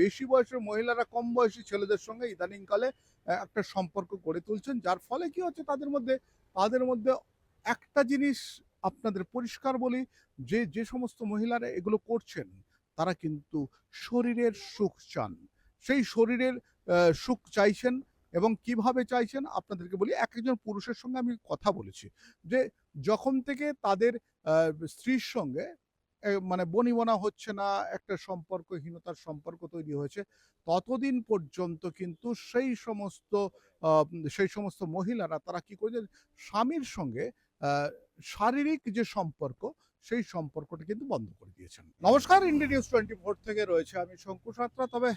বেশি বয়সের মহিলারা কম বয়সী ছেলেদের সঙ্গে ইদানিংকালে একটা সম্পর্ক গড়ে তুলছেন, যার ফলে কি হচ্ছে তাদের মধ্যে তাদের মধ্যে একটা জিনিস আপনাদের পরিষ্কার বলি, যে যে সমস্ত মহিলারা এগুলো করছেন, তারা কিন্তু শরীরের সুখ চান। সেই শরীরের সুখ চাইছেন এবং কীভাবে চাইছেন আপনাদেরকে বলি এক একজন পুরুষের সঙ্গে আমি কথা বলেছি, যে যখন থেকে তাদের স্ত্রীর সঙ্গে মানে বনিবনা হচ্ছে না একটা সম্পর্কহীনতার সম্পর্ক তৈরি হয়েছে। ততদিন পর্যন্ত কিন্তু সেই সমস্ত সেই সমস্ত মহিলারা তারা কি করেছেন স্বামীর সঙ্গে শারীরিক যে সম্পর্ক সেই সম্পর্কটা কিন্তু বন্ধ করে দিয়েছেন। নমস্কার ইন্ডিয়া নিউজ টোয়েন্টি ফোর থেকে রয়েছে আমি শঙ্কু সাঁতরা। তবে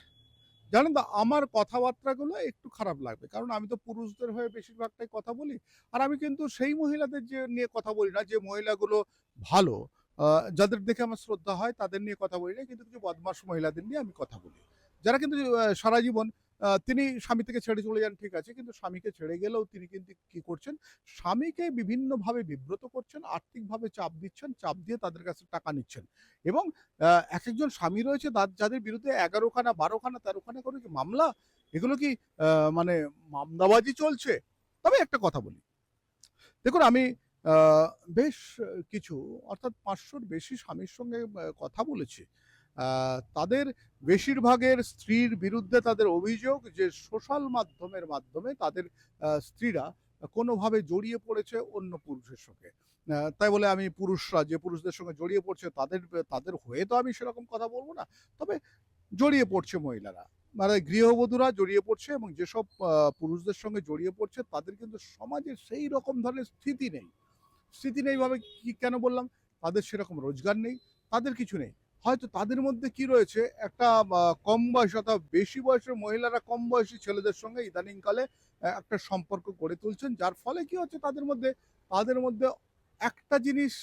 জানেন তো আমার কথাবার্তাগুলো একটু খারাপ লাগবে কারণ আমি তো পুরুষদের হয়ে বেশিরভাগটাই কথা বলি। আর আমি কিন্তু সেই মহিলাদের যে নিয়ে কথা বলি না যে মহিলাগুলো ভালো যাদের দেখে আমার শ্রদ্ধা হয়, তাদের নিয়ে কথা বলি না কিন্তু কিছু বদমাস মহিলাদের নিয়ে আমি কথা বলি। যারা কিন্তু সারা জীবন তিনি স্বামী থেকে ছেড়ে চলে যান, ঠিক আছে, কিন্তু স্বামীকে ছেড়ে গেলেও তিনি কিন্তু কি করছেন? স্বামীকে বিভিন্নভাবে বিব্রত করছেন, আর্থিকভাবে চাপ দিচ্ছেন, চাপ দিয়ে তাদের কাছে টাকা নিচ্ছেন। এবং এক একজন স্বামী রয়েছে যাদের বিরুদ্ধে এগারোখানা, বারোখানা, তেরোখানা করে কি মামলা? এগুলো কি মানে মামলাবাজি চলছে? তবে একটা কথা বলি। দেখুন, আমি বেশ কিছু, অর্থাৎ পাঁচশোর বেশি স্বামীর সঙ্গে কথা বলেছি। তাদের বেশিরভাগের স্ত্রীর বিরুদ্ধে তাদের অভিযোগ যে, সোশ্যাল মাধ্যমের মাধ্যমে তাদের স্ত্রীরা কোনোভাবে জড়িয়ে পড়েছে অন্য পুরুষের সঙ্গে। তাই বলে আমি পুরুষরা, যে পুরুষদের সঙ্গে জড়িয়ে পড়ছে, তাদের তাদের হয়ে তো আমি সেরকম কথা বলব না। তবে জড়িয়ে পড়ছে মহিলারা। মানে গৃহবধূরা জড়িয়ে পড়ছে এবং যেসব পুরুষদের সঙ্গে জড়িয়ে পড়ছে, তাদের কিন্তু সমাজে সেই রকম ধরনের স্থিতি নেই। স্থিতি নেই ভাবে কি কেন বললাম? তাদের সেরকম রোজগার নেই, তাদের কিছু নেই। হয়তো তাদের মধ্যে কি রয়েছে? একটা কম বয়স অর্থাৎ বেশি বয়সের মহিলারা কম বয়সী ছেলেদের সঙ্গে ইদানিংকালে একটা সম্পর্ক গড়ে তুলছেন। যার ফলে কি হচ্ছে? তাদের মধ্যে তাদের মধ্যে একটা জিনিস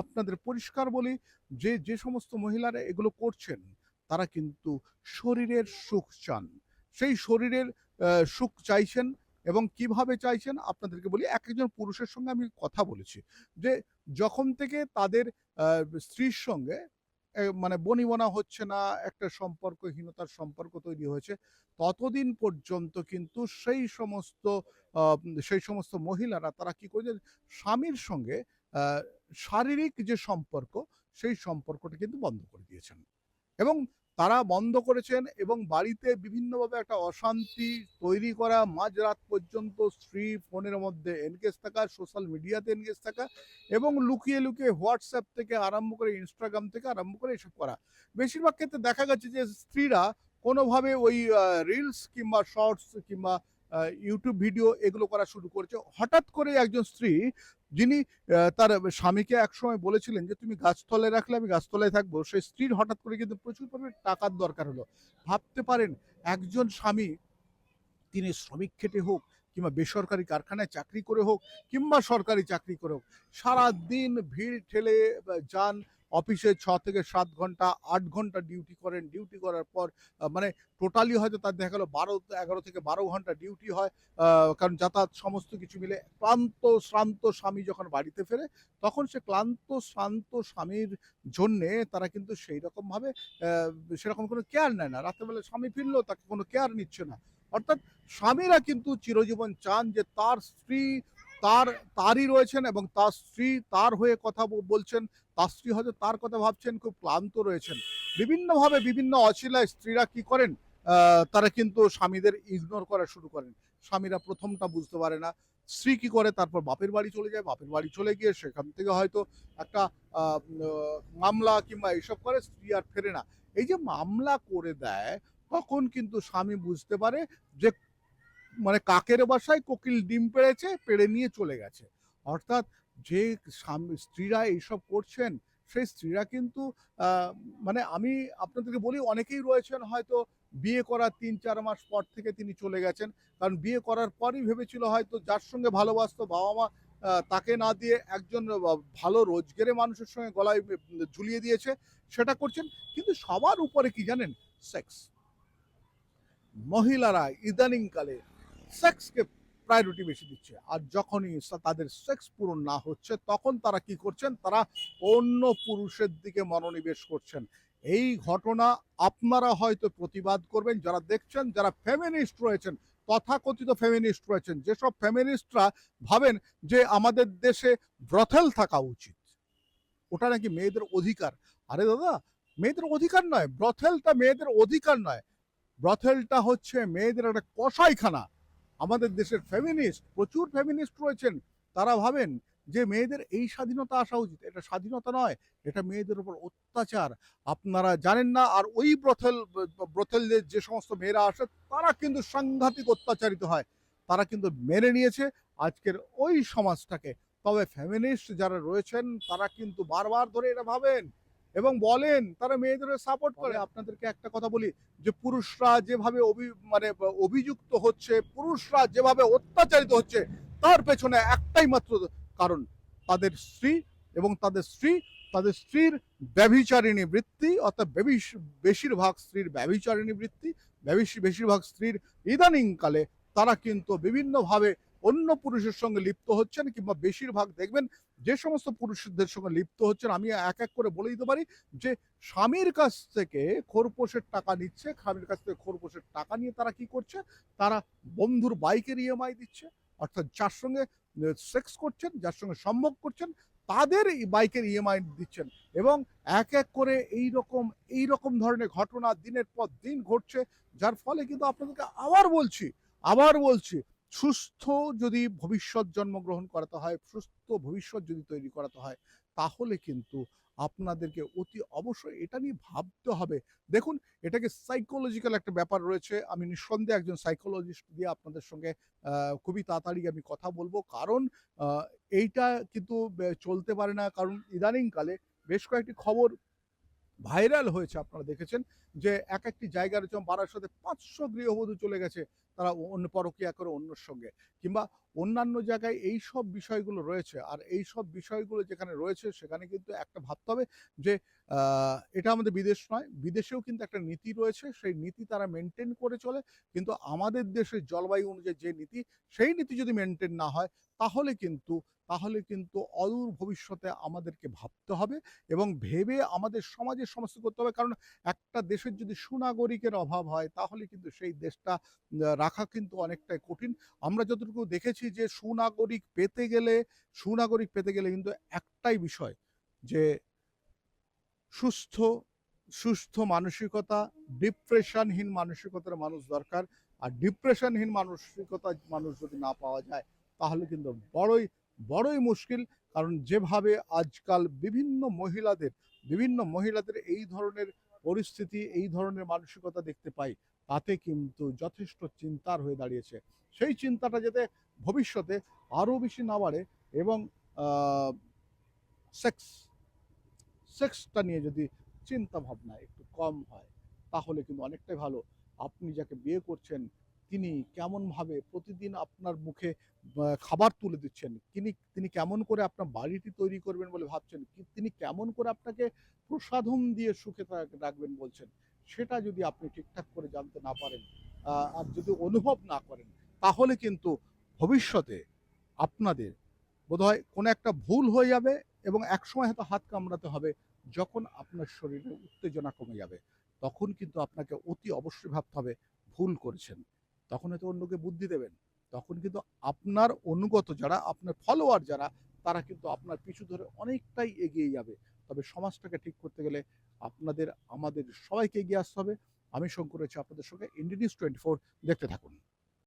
আপনাদের পরিষ্কার বলি, যে যে সমস্ত মহিলারা এগুলো করছেন, তারা কিন্তু শরীরের সুখ চান। সেই শরীরের সুখ চাইছেন এবং কীভাবে চাইছেন আপনাদেরকে বলি, এক একজন পুরুষের সঙ্গে আমি কথা বলেছি যে যখন থেকে তাদের স্ত্রীর সঙ্গে মানে বনিবনা হচ্ছে না, একটা সম্পর্কহীনতার সম্পর্ক তৈরি হয়েছে, ততদিন পর্যন্ত কিন্তু সেই সমস্ত সেই সমস্ত মহিলারা তারা কি করেছেন স্বামীর সঙ্গে শারীরিক যে সম্পর্ক, সেই সম্পর্কটা কিন্তু বন্ধ করে দিয়েছেন। এবং তারা বন্ধ করেছেন এবং বাড়িতে বিভিন্নভাবে একটা অশান্তি তৈরি করা মাঝরাত পর্যন্ত স্ত্রী ফোনের মধ্যে এনগেজ থাকা সোশ্যাল মিডিয়াতে এনগেজ থাকা এবং লুকিয়ে লুকিয়ে হোয়াটসঅ্যাপ থেকে আরম্ভ করে ইনস্টাগ্রাম থেকে আরম্ভ করে এসব করা। বেশিরভাগ ক্ষেত্রে দেখা গেছে যে স্ত্রীরা কোনোভাবে ওই রিলস কিংবা শর্টস কিংবা ইউটিউব ভিডিও এগুলো করা শুরু করেছে। হঠাৎ করে একজন স্ত্রী যিনি তার স্বামীকে একসময় বলেছিলেন যে, তুমি গাছতলায় রাখলে আমি গাছতলায় থাকব। সেই স্ত্রীর হঠাৎ করে কিন্তু প্রচুর পরিমাণে টাকার দরকার হলো। ভাবতে পারেন, একজন স্বামী তিনি শ্রমিক খেটে হোক কিংবা বেসরকারি কারখানায় চাকরি করে হোক কিংবা সরকারি চাকরি করে হোক, সারাদিন ভিড় ঠেলে যান অফিসে ছ থেকে সাত ঘণ্টা, আট ঘণ্টা ডিউটি করেন। ডিউটি করার পর মানে টোটালি হয়তো তার দেখা গেলো বারো, এগারো থেকে বারো ঘণ্টা ডিউটি হয় কারণ যাতায়াত সমস্ত কিছু মিলে ক্লান্ত, শ্রান্ত স্বামী যখন বাড়িতে ফেরে, তখন সে ক্লান্ত, শ্রান্ত স্বামীর জন্যে তারা কিন্তু সেই রকম ভাবে সেরকম কোনো কেয়ার নেয় না। রাত্রেবেলা স্বামী ফিরলো তাকে কোনো কেয়ার নিচ্ছে না। অর্থাৎ স্বামীরা কিন্তু চিরজীবন চান যে তার স্ত্রী, তার, তারই রয়েছেন এবং তার স্ত্রী তার হয়ে কথা বলছেন। স্ত্রী হয়তো তার কথা ভাবছেন, খুব ক্লান্ত রয়েছেন। বিভিন্নভাবে বিভিন্ন অছিলায় স্ত্রীরা কি করেন? তারা কিন্তু স্বামীদের ইগনোর করা শুরু করেন। স্বামীরা প্রথমটা বুঝতে পারে না, স্ত্রী কি করে? তারপর বাপের বাড়ি চলে যায়, বাপের বাড়ি চলে গিয়ে সেখান থেকে হয়তো একটা মামলা কিংবা এইসব করে, স্ত্রী আর ফেরে না। এই যে মামলা করে দেয়, তখন কিন্তু স্বামী বুঝতে পারে যে মানে কাকের বাসায় কোকিল ডিম পেড়েছে, পেড়ে নিয়ে চলে গেছে। অর্থাৎ যে স্ত্রীরা এইসব করছেন, সেই স্ত্রীরা কিন্তু মানে আমি আপনাদেরকে বলি, অনেকেই রয়েছেন হয়তো বিয়ে করার তিন, চার মাস পর থেকে তিনি চলে গেছেন। কারণ বিয়ে করার পরই ভেবেছিল হয়তো যার সঙ্গে ভালোবাসতো বাবা মা তাকে না দিয়ে একজন ভালো রোজগারে মানুষের সঙ্গে গলায় ঝুলিয়ে দিয়েছে, সেটা করছেন। কিন্তু সবার উপরে কি জানেন? সেক্স। মহিলারা ইদানিংকালে সেক্সকে প্রায়োরিটি বেশি দিচ্ছে। আর যখনই তাদের সেক্স পূরণ না হচ্ছে, তখন তারা কি করছেন? তারা অন্য পুরুষের দিকে মনোনিবেশ করছেন। এই ঘটনা আপনারা হয়তো প্রতিবাদ করবেন। যারা দেখছেন, যারা ফেমিনিস্ট রয়েছেন, তথাকথিত ফেমিনিস্ট রয়েছেন, যেসব ফেমিনিস্টরা ভাবেন যে আমাদের দেশে ব্রথেল থাকা উচিত। ওটা নাকি মেয়েদের অধিকার? আরে দাদা, মেয়েদের অধিকার নয়। ব্রথেলটা মেয়েদের অধিকার নয়। ব্রথেলটা হচ্ছে মেয়েদের একটা কষাইখানা আমাদের দেশের ফেমিনিস্ট প্রচুর ফেমিনিস্ট রয়েছেন। তারা ভাবেন যে মেয়েদের এই স্বাধীনতা আসা উচিত। এটা স্বাধীনতা নয়, এটা মেয়েদের উপর অত্যাচার। আপনারা জানেন না, আর ওই ব্রথেল, ব্রথেলদের যে সমস্ত মেয়েরা আসে, তারা কিন্তু সাংঘাতিক অত্যাচারিত হয়। তারা কিন্তু মেনে নিয়েছে আজকের ওই সমাজটাকে। তবে ফেমিনিস্ট যারা রয়েছেন, তারা কিন্তু বারবার ধরে এটা ভাবেন এবং বলেন তারা মেয়েদের সাপোর্ট করে। আপনাদেরকে একটা কথা বলি যে পুরুষরা যেভাবে অভি মানে অভিযুক্ত হচ্ছে পুরুষরা যেভাবে অত্যাচারিত হচ্ছে তার পেছনে একটাই মাত্র কারণ তাদের স্ত্রী এবং তাদের স্ত্রী তাদের স্ত্রীর ব্যভিচারিণী বৃত্তি অর্থাৎ বেশিরভাগ স্ত্রীর ব্যভিচারিণী বৃত্তি বেশিরভাগ স্ত্রীর ইদানিংকালে তারা কিন্তু বিভিন্নভাবে অন্য পুরুষের সঙ্গে লিপ্ত হচ্ছেন কিংবা বেশিরভাগ দেখবেন যে সমস্ত পুরুষদের সঙ্গে লিপ্ত হচ্ছেন, আমি এক এক করে বলে দিতে পারি যে স্বামীর কাছ থেকে খোরপোশের টাকা নিচ্ছে, স্বামীর কাছ থেকে খোরপোশের টাকা নিয়ে তারা কি করছে? তারা বন্ধুর বাইকের ইএমআই দিচ্ছে, অর্থাৎ যার সঙ্গে সেক্স করছেন, যার সঙ্গে সম্ভব করছেন, তাদের বাইকের ইএমআই দিচ্ছেন। এবং এক এক করে এই রকম এই রকম ধরনের ঘটনা দিনের পর দিন ঘটছে, যার ফলে কিন্তু আপনাদেরকে আবার বলছি আবার বলছি সুস্থ যদি ভবিষ্যৎ জন্মগ্রহণ করাতে হয়, সুস্থ ভবিষ্যৎ যদি তৈরি করাতে হয়, তাহলে কিন্তু আপনাদেরকে অতি অবশ্যই এটা নিয়ে ভাবতে হবে। দেখুন, এটাকে সাইকোলজিক্যাল একটা ব্যাপার রয়েছে। আমি নিঃসন্দেহে একজন সাইকোলজিস্ট দিয়ে আপনাদের সঙ্গে খুবই তাড়াতাড়ি আমি কথা বলব। কারণ এইটা কিন্তু চলতে পারে না। কারণ ইদানিংকালে বেশ কয়েকটি খবর ভাইরাল হয়েছে, আপনারা দেখেছেন। যে এক একটি জায়গার যেমন বারাসাতে পাঁচশো গৃহবধূ চলে গেছে, তারা অন্য পরকীয়া করে অন্যর সঙ্গে। কিংবা অন্যান্য জায়গায় এই সব বিষয়গুলো রয়েছে, আর এই সব বিষয়গুলো যেখানে রয়েছে সেখানে কিন্তু একটা ভাবতে হবে যে এটা আমাদের বিদেশ নয়, বিদেশেও কিন্তু একটা নীতি রয়েছে, সেই নীতি তারা মেনটেন করে চলে। কিন্তু আমাদের দেশের জলবায়ু অনুযায়ী যে নীতি, সেই নীতি যদি মেনটেন না হয়, তাহলে কিন্তু তাহলে কিন্তু অদূর ভবিষ্যতে আমাদেরকে ভাবতে হবে এবং ভেবে আমাদের সমাজের সমস্ত করতে হবে। কারণ একটা দেশের যদি সুনাগরিকের অভাব হয়, তাহলে কিন্তু সেই দেশটা রাখা কিন্তু অনেকটাই কঠিন। আমরা যতটুকু দেখেছি যে সুনাগরিক পেতে গেলে, সুনাগরিক পেতে গেলে কিন্তু একটাই বিষয় যে সুস্থ সুস্থ মানসিকতা, ডিপ্রেশনহীন মানসিকতার মানুষ দরকার। আর ডিপ্রেশনহীন মানসিকতা মানুষ যদি না পাওয়া যায়, তাহলে কিন্তু বড়ই বড়ই মুশকিল। কারণ যেভাবে আজকাল বিভিন্ন মহিলাদের বিভিন্ন মহিলাদের এই ধরনের পরিস্থিতি এই ধরনের মানসিকতা দেখতে পাই, তাতে কিন্তু যথেষ্ট চিন্তার হয়ে দাঁড়িয়েছে। সেই চিন্তাটা যাতে ভবিষ্যতে আরও বেশি না বাড়ে এবং সেক্স সেক্সটা নিয়ে যদি চিন্তা ভাবনা একটু কম হয়, তাহলে কিন্তু অনেকটাই ভালো। আপনি যাকে বিয়ে করছেন তিনি কেমনভাবে প্রতিদিন আপনার মুখে খাবার তুলে দিচ্ছেন? তিনি তিনি কেমন করে আপনার বাড়িটি তৈরি করবেন বলে ভাবছেন? তিনি কেমন করে আপনাকে প্রসাধন দিয়ে সুখে রাখবেন বলছেন? সেটা যদি আপনি ঠিকঠাক করে জানতে না পারেন আর যদি অনুভব না করেন, তাহলে কিন্তু ভবিষ্যতে আপনাদের বোধহয় কোনো একটা ভুল হয়ে যাবে এবং একসময় হয়তো হাত কামড়াতে হবে যখন আপনার শরীরে উত্তেজনা কমে যাবে। তখন কিন্তু আপনাকে অতি অবশ্যই ভাবতে হবে, ভুল করেছেন। তখন হয়তো অন্যকে বুদ্ধি দেবেন। তখন কিন্তু আপনার অনুগত যারা, আপনার ফলোয়ার যারা, তারা কিন্তু আপনার পিছু ধরে অনেকটাই এগিয়ে যাবে। তবে সমাজটাকে ঠিক করতে গেলে আপনাদের, আমাদের সবাইকে এগিয়ে আসতে হবে। আমি শঙ্কর রয়েছে আপনাদের সঙ্গে ইন্ডিনিউজ টোয়েন্টি ফোর দেখতে থাকুন।